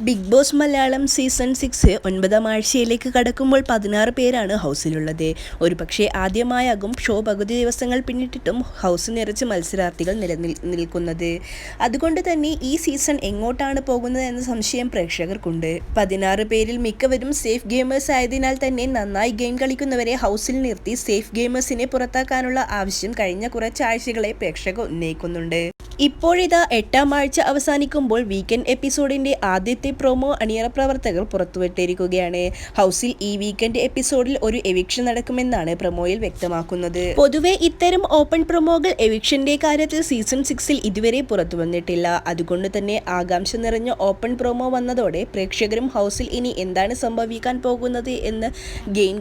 Big Boss Malayalam season six ഒൻപതാം ആഴ്ചയിലേക്ക് കടക്കുമ്പോൾ പതിനാറ് പേരാണ് ഹൗസിലുള്ളത്. ഒരുപക്ഷെ ആദ്യമായാകും ഷോ പകുതി ദിവസങ്ങൾ പിന്നിട്ടിട്ടും ഹൗസ് നിറച്ച് മത്സരാർത്ഥികൾ നിലനിൽ നിൽക്കുന്നത്. അതുകൊണ്ട് തന്നെ ഈ സീസൺ എങ്ങോട്ടാണ് പോകുന്നത് എന്ന സംശയം പ്രേക്ഷകർക്കുണ്ട്. പതിനാറ് പേരിൽ മിക്കവരും സേഫ് ഗെയിമേഴ്സ് ആയതിനാൽ തന്നെ നന്നായി ഗെയിം കളിക്കുന്നവരെ ഹൗസിൽ നിർത്തി സേഫ് ഗെയിമേഴ്സിനെ പുറത്താക്കാനുള്ള ആവശ്യം കഴിഞ്ഞ കുറച്ചാഴ്ചകളെ പ്രേക്ഷകർ ഉന്നയിക്കുന്നുണ്ട്. ഇപ്പോഴിതാ എട്ടാം ആഴ്ച അവസാനിക്കുമ്പോൾ വീക്കെൻഡ് എപ്പിസോഡിന്റെ ആദ്യത്തെ പ്രൊമോ അണിയറ പ്രവർത്തകർ പുറത്തുവിട്ടിരിക്കുകയാണ്. ഹൗസിൽ ഈ വീക്കെൻഡ് എപ്പിസോഡിൽ ഒരു എവിക്ഷൻ നടക്കുമെന്നാണ് പ്രൊമോയിൽ വ്യക്തമാക്കുന്നത്. പൊതുവെ ഇത്തരം ഓപ്പൺ പ്രൊമോകൾ എവിക്ഷന്റെ കാര്യത്തിൽ സീസൺ സിക്സിൽ ഇതുവരെ പുറത്തു വന്നിട്ടില്ല അതുകൊണ്ട് തന്നെ ആകാംക്ഷ നിറഞ്ഞ ഓപ്പൺ പ്രൊമോ വന്നതോടെ പ്രേക്ഷകരും ഹൗസിൽ ഇനി എന്താണ് സംഭവിക്കാൻ പോകുന്നത് എന്ന് ഗെയിം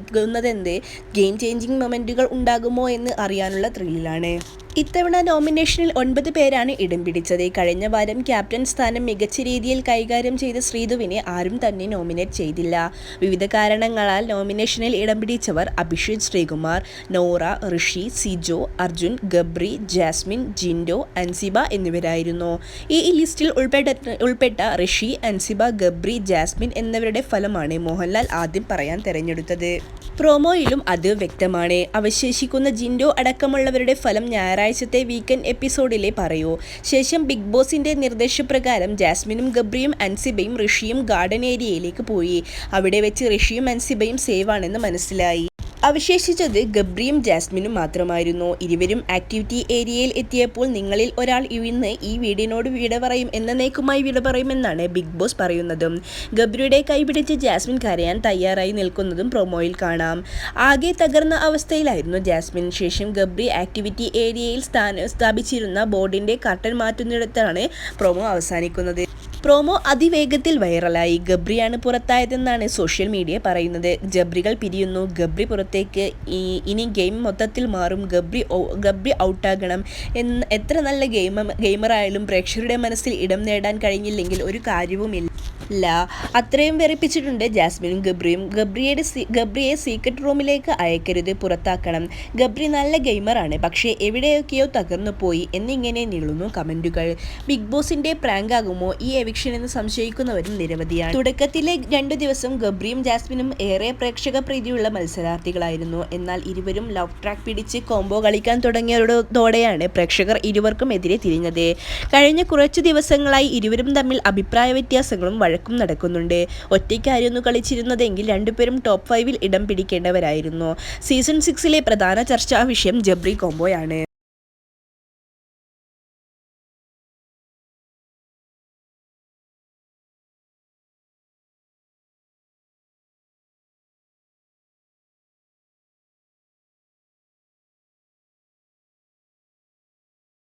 ഗെയിം ചേഞ്ചിങ് മൊമെന്റുകൾ ഉണ്ടാകുമോ എന്ന് അറിയാനുള്ള ത്രില്ലിലാണ് ഇത്തവണ നോമിനേഷനിൽ ഒൻപത് പേരാണ് ഇടം പിടിച്ചത്. കഴിഞ്ഞ വാരം ക്യാപ്റ്റൻ സ്ഥാനം മികച്ച രീതിയിൽ കൈകാര്യം ചെയ്ത ശ്രീധുവിനെ ആരും തന്നെ നോമിനേറ്റ് ചെയ്തില്ല. വിവിധ കാരണങ്ങളാൽ നോമിനേഷനിൽ ഇടം പിടിച്ചവർ അഭിഷേക് ശ്രീകുമാർ നോറ ഋഷി സിജോ അർജുൻ ഗബ്രി ജാസ്മിൻ ജിൻഡോ അൻസിബ എന്നിവരായിരുന്നു. ഈ ലിസ്റ്റിൽ ഉൾപ്പെട്ട ഉൾപ്പെട്ട ഋഷി അൻസിബ ഗബ്രി ജാസ്മിൻ എന്നിവരുടെ ഫലമാണ് മോഹൻലാൽ ആദ്യം പറയാൻ തെരഞ്ഞെടുത്തത്. പ്രോമോയിലും അത് വ്യക്തമാണ്. അവശേഷിക്കുന്ന ജിൻഡോ അടക്കമുള്ളവരുടെ ഫലം ഞായറാഴ്ചത്തെ വീക്കെൻഡ് എപ്പിസോഡിലെ പറയൂ. ശേഷം ബിഗ് ബോസിന്റെ നിർദ്ദേശപ്രകാരം ജാസ്മിനും ഗബ്രിയും അൻസിബയും ഋഷിയും ഗാർഡൻ ഏരിയയിലേക്ക് പോയി. അവിടെ വെച്ച് ഋഷിയും അൻസിബയും സേവ് ആണെന്ന് മനസ്സിലായി. അവശേഷിച്ചത് ഗബ്രിയും ജാസ്മിനും മാത്രമായിരുന്നു. ഇരുവരും ആക്ടിവിറ്റി ഏരിയയിൽ എത്തിയപ്പോൾ നിങ്ങളിൽ ഒരാൾ ഇന്ന് ഈ വീടിനോട് വിട പറയും എന്നേക്കുമായി വിട പറയുമെന്നാണ് ബിഗ് ബോസ് പറയുന്നതും. ഗബ്രിയുടെ കൈപിടിച്ച് ജാസ്മിൻ കരയാൻ തയ്യാറായി നിൽക്കുന്നതും പ്രൊമോയിൽ കാണാം. ആകെ തകർന്ന അവസ്ഥയിലായിരുന്നു ജാസ്മിൻ. ശേഷം ഗബ്രി ആക്ടിവിറ്റി ഏരിയയിൽ സ്ഥാന സ്ഥാപിച്ചിരുന്ന ബോർഡിന്റെ കർട്ടൻ മാറ്റുന്നിടത്താണ് പ്രൊമോ അവസാനിക്കുന്നത്. പ്രോമോ അതിവേഗത്തിൽ വൈറലായി. ഗബ്രിയാണ് പുറത്തായതെന്നാണ് സോഷ്യൽ മീഡിയ പറയുന്നത്. ജബ്രികൾ പിരിയുന്നു. ഗബ്രി പുറത്തേക്ക് ഇനി ഗെയിം മൊത്തത്തിൽ മാറും. ഗബ്രി ഗബ്രി ഔട്ടാകണം. എന്ന് എത്ര നല്ല ഗെയിമ ഗെയിമറായാലും പ്രേക്ഷകരുടെ മനസ്സിൽ ഇടം നേടാൻ കഴിഞ്ഞില്ലെങ്കിൽ ഒരു കാര്യവുമില്ല. ല അത്രയും വെറുപ്പിച്ചിട്ടുണ്ട് ജാസ്മിനും ഗബ്രിയും. ഗബ്രിയുടെ ഗബ്രിയെ സീക്രട്ട് റൂമിലേക്ക് അയക്കരുത് പുറത്താക്കണം. ഗബ്രി നല്ല ഗെയിമറാണ് പക്ഷേ എവിടെയൊക്കെയോ തകർന്നു പോയി എന്നിങ്ങനെ നീളുന്നു കമന്റുകൾ ബിഗ് ബോസിന്റെ പ്രാങ്ക് ആകുമോ? ഈ എവിക്ഷൻ എന്ന് സംശയിക്കുന്നവരും നിരവധിയാണ്. തുടക്കത്തിലെ രണ്ടു ദിവസം ഗബ്രിയും ജാസ്മിനും ഏറെ പ്രേക്ഷക പ്രീതിയുള്ള മത്സരാർത്ഥികളായിരുന്നു. എന്നാൽ ഇരുവരും ലവ് ട്രാക്ക് പിടിച്ച് കോംബോ കളിക്കാൻ തുടങ്ങിയതോടെയാണ് പ്രേക്ഷകർ ഇരുവർക്കും എതിരെ തിരിഞ്ഞത്. കഴിഞ്ഞ കുറച്ചു ദിവസങ്ങളായി ഇരുവരും തമ്മിൽ അഭിപ്രായ വ്യത്യാസങ്ങളും വഴക്കും നടക്കുന്നുണ്ട്. ഒറ്റയ്ക്കായിരുന്നു കളിച്ചിരുന്നതെങ്കിൽ രണ്ടുപേരും ടോപ്പ് ഫൈവിൽ ഇടം പിടിക്കേണ്ടവരായിരുന്നു. സീസൺ സിക്സിലെ പ്രധാന ചർച്ചാ വിഷയം ജബ്രി കോംബോയാണ്.